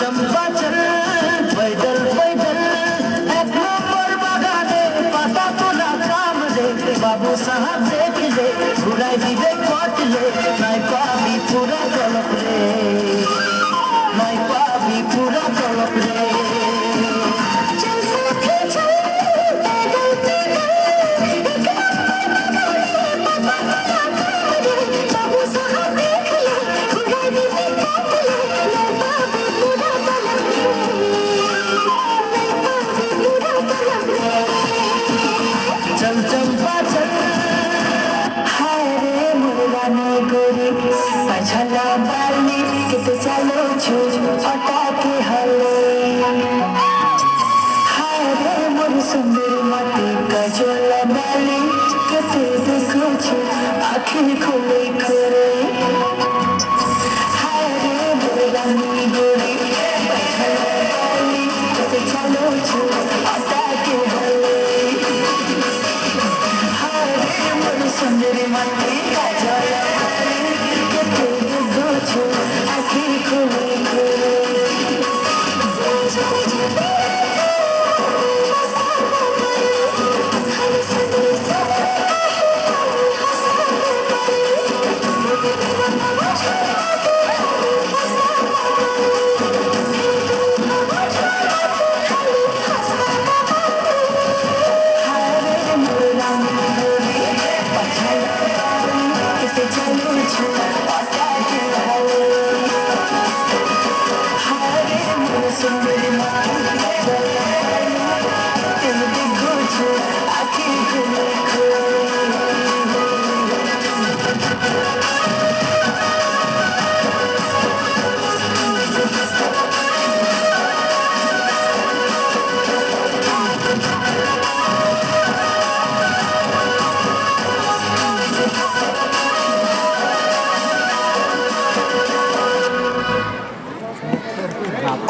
চম্পা চল पैदल पैदल এক নম্বর বাগানে পাতা তোলা কাম দেখ বাবু সাহেব দেখ দেখ ঘুরাই দিবে পানি করি পাছালা পারলে কেটে চলো ছুঁচ হঠাৎই হলে। হায় রে মোর সুন্দর মতে কাজল বালি, কেটে দেখেছি আখি খুলে করে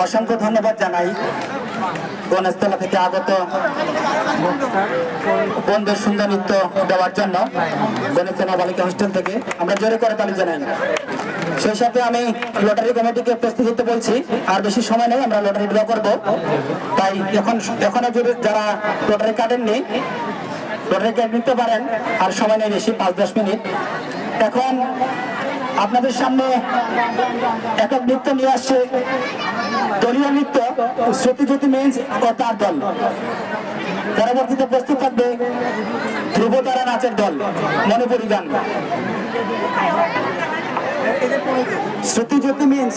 অসংখ্য ধন্যবাদ জানাই। বনস্থলা থেকে আগত বন্ধুর সুন্দর নৃত্য দেওয়ার জন্য বনস্থলা বালিকা হোস্টেল থেকে আমরা জোরে করে তালি জানাই। সেই সাথে আমি লটারি কমিটিকে প্রস্তুত হতে বলছি, আর বেশি সময় নেই, আমরা লটারি ড্র করব। তাই এখন, এখনও যারা লটারি কাটেননি লটারি কার্ড নিতে পারেন, আর সময় নেই বেশি, পাঁচ দশ মিনিট। এখন আপনাদের সামনে একক নৃত্য নিয়ে আসছে দলীয় নৃত্য সতীজ্যোতি মেন্স ও তার দল। পরবর্তীতে প্রস্তুত থাকবে ধ্রুবতারা নাচের দল, মণিপুরি গান। শ্রুতিজ্যোতি মেন্স